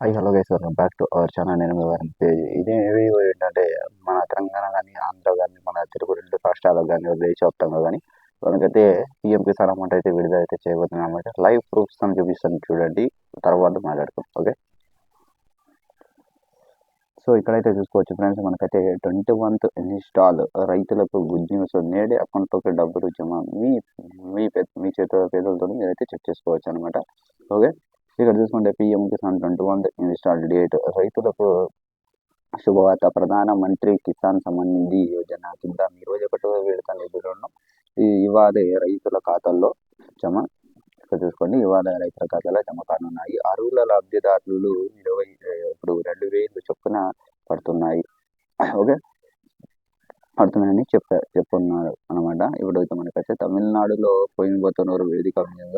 Hi hello guys welcome back to our channel. నేను మీ వారిని పేజ్ ఇదే వీడియో ఏంటంటే మన తెలంగాణ కానీ ఆంధ్ర కానీ మన తెలుగు రెండు రాష్ట్రాలకు కానీ దేశవ్యాప్తంగా కానీ మనకైతే పిఎం కిసాన్ అమౌంట్ అయితే విడుదల అయితే చేయబోతున్నాం అనమాట లైవ్ ప్రూఫ్స్ అని చూపిస్తాను చూడండి. తర్వాత మాట్లాడుతాం ఓకే? సో ఇక్కడైతే చూసుకోవచ్చు ఫ్రెండ్స్ మనకైతే ట్వంటీ వన్త్ ఇన్స్టాల్ రైతులకు గుడ్ న్యూస్ నేడే అకౌంట్లోకి డబ్బులు జమ మీ మీ పె మీ చేతుల పేదలతో మీరైతే చెక్ చేసుకోవచ్చు అనమాట ఓకే? ఇక్కడ చూసుకుంటే PM Kisan twenty one instalment date. రైతులకు శుభవార్త. ప్రధాన మంత్రి కిసాన్ సమ్మాన్ నిధి యోజన కింద ఇరవై ఒకటో విడత నిధులను ఈ ఇవాళ రైతుల ఖాతాల్లో జమ. ఇక్కడ చూసుకోండి ఇవాళ రైతుల ఖాతాలో జమ కానున్నాయి. అరువుల లబ్ధిదారులు ఇరవై ఇప్పుడు రెండు వేలు చొప్పున పడుతున్నాయి. ఓకే? పడుతున్నాయని చెప్ప చెప్పున్నారు అనమాట ఇప్పుడైతే మనకి వచ్చే తమిళనాడులో కోయంబత్తూరు వేదిక మీద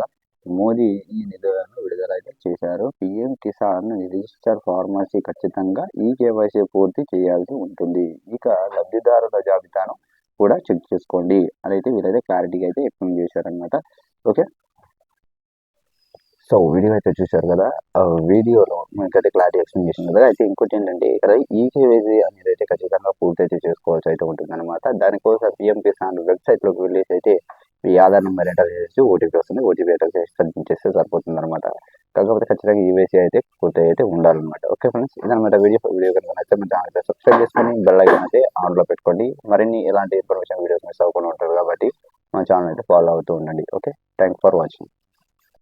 మోదీ ఈ నిధులను విడుదల అయితే చేశారు. పిఎం కిసాన్ రిజిస్టర్ ఫార్మసీ ఖచ్చితంగా ఈ కేవైసీ పూర్తి చేయాల్సి ఉంటుంది. ఇక లబ్ధిదారుల జాబితాను కూడా చెక్ చేసుకోండి. అదైతే వీరైతే క్లారిటీగా అయితే ఎక్స్ప్లెయిన్ చేశారనమాట ఓకే? సో వీడియో అయితే చూశారు కదా? వీడియోలో మనకైతే క్లారిటీ ఎక్స్ప్లెయిన్ చేసింది కదా? అయితే ఇంకోటి ఏంటంటే ఇక్కడ ఈ అనేది అయితే ఖచ్చితంగా పూర్తి అయితే చేసుకోవాల్సి అయితే ఉంటుంది అనమాట దానికోసం పిఎం కిసాన్ వెబ్సైట్లోకి వెళ్ళేసి అయితే మీ ఆధార్ నెంబర్ ఎంటర్ చేసి ఓటీపీ వస్తుంది. ఓటీపీ ఎంటర్ చేసి సబ్మిట్ చేస్తే సరిపోతుంది అనమాట కాకపోతే ఖచ్చితంగా ఈవైసీ అయితే పూర్తి అయితే ఉండాలన్నమాట. ఓకే ఫ్రెండ్స్ ఇదనమాట వీడియో. వీడియో కనుక నచ్చితే మన ఛానల్ అయితే సబ్స్క్రైబ్ చేసుకొని బెల్ ఐకాన్ అయితే ఆన్లో పెట్టుకోండి. మరిన్ని ఇలాంటి ఇన్ఫర్మేషన్ వీడియోస్ మిస్ అవ్వకుండా ఉంటారు కాబట్టి మా ఛానల్ అయితే ఫాలో అవుతూ ఉండండి. Okay thank for watching.